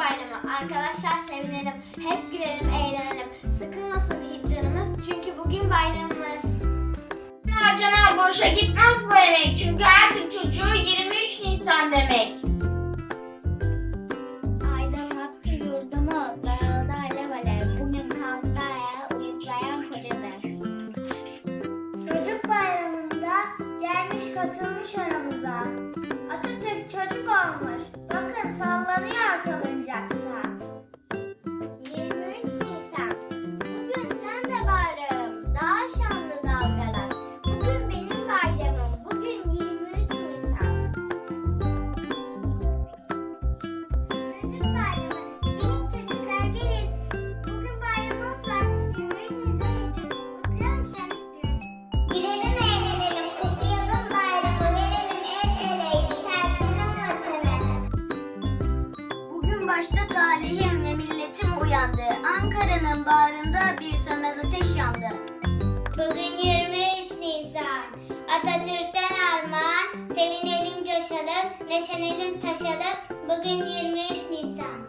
bayramı. Arkadaşlar sevinelim. Hep gülelim, eğlenelim. Sıkılmasın hiç canımız. Çünkü bugün bayramımız. Harcanan boşa gitmez bu emek. Çünkü her Türk çocuğu 23 Nisan demek. Aydınlattı yurdumu, dağıldı alev alev. Bugün kalktı ayağa uyuklayan kocadır. Çocuk bayramında gelmiş katılmış aramıza. Başta talihim ve milletim uyandı. Ankara'nın bağrında bir sönmez ateş yandı. Bugün 23 Nisan. Atatürk'ten armağan, sevinelim coşalım, neşenelim taşalım. Bugün 23 Nisan.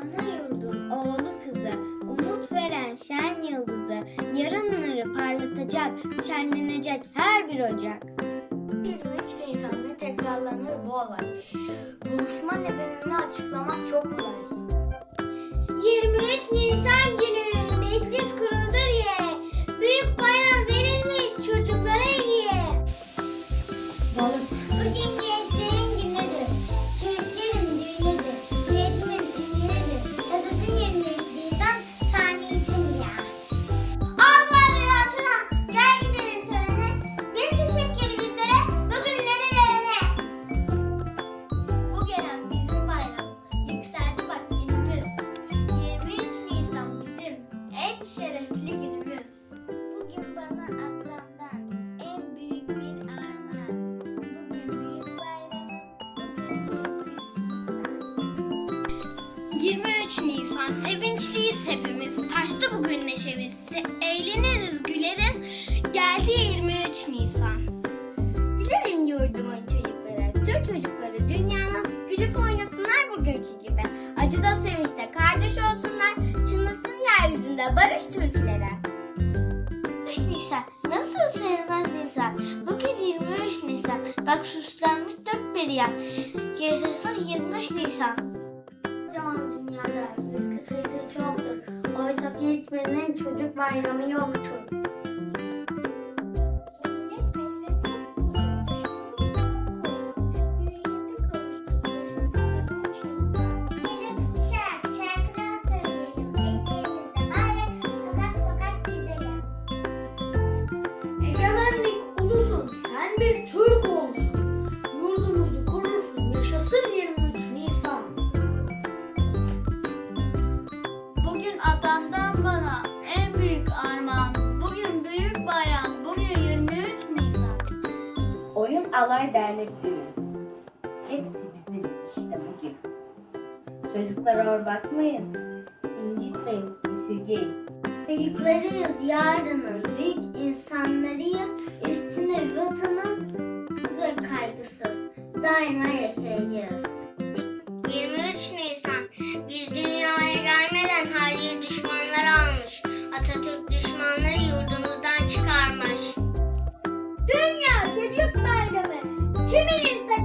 Ana yurdun oğlu kızı, umut veren şen yıldızı, yarınları parlatacak, şenlenecek her bir ocak. 23 Nisan'da tekrarlanır bu olay. Buluşma nedenini açıklamak çok kolay. 23 Nisan günü meclis kuruldu 23 Nisan sevinçliyiz hepimiz. Taştı bugün neşemiz. Eğleniriz, güleriz. Geldi 23 Nisan. Dilerim yurdumun çocukları, tüm çocukları dünyanın gülüp oynasınlar bugünkü gibi. Acıda sevinçte kardeş olsunlar, çınlasın yeryüzünde barış türkülere. 23 Nisan, nasıl sevmez insan? Bugün 23 Nisan, bak süslenmiş dört bir yan. Yaşasın 23 Nisan. Kocaman dünyada sayısı çoktur. Oysa ki hiçbirinin çocuk bayramı yoktur. Alay Dernek Düğünü. Hepsi bizim işte bugün. Çocuklara hor bakmayın. incitmeyin, esirgeyin. Çocuklarıyız yarının büyük insanlarıyız. Üstüne vatanın ve kaygısız. Daima yaşayacağız. Two minutes